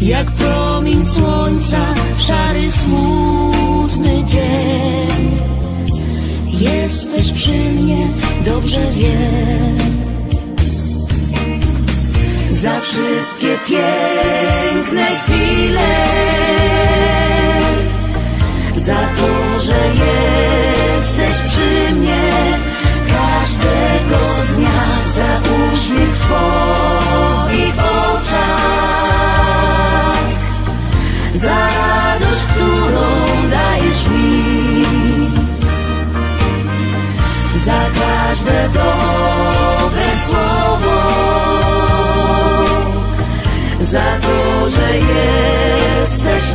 jak promień słońca w szary, smutny dzień. Jesteś przy mnie, dobrze wiem. Za wszystkie piękne chwile, za to, że jesteś za każde dobre słowo, za to, że jesteś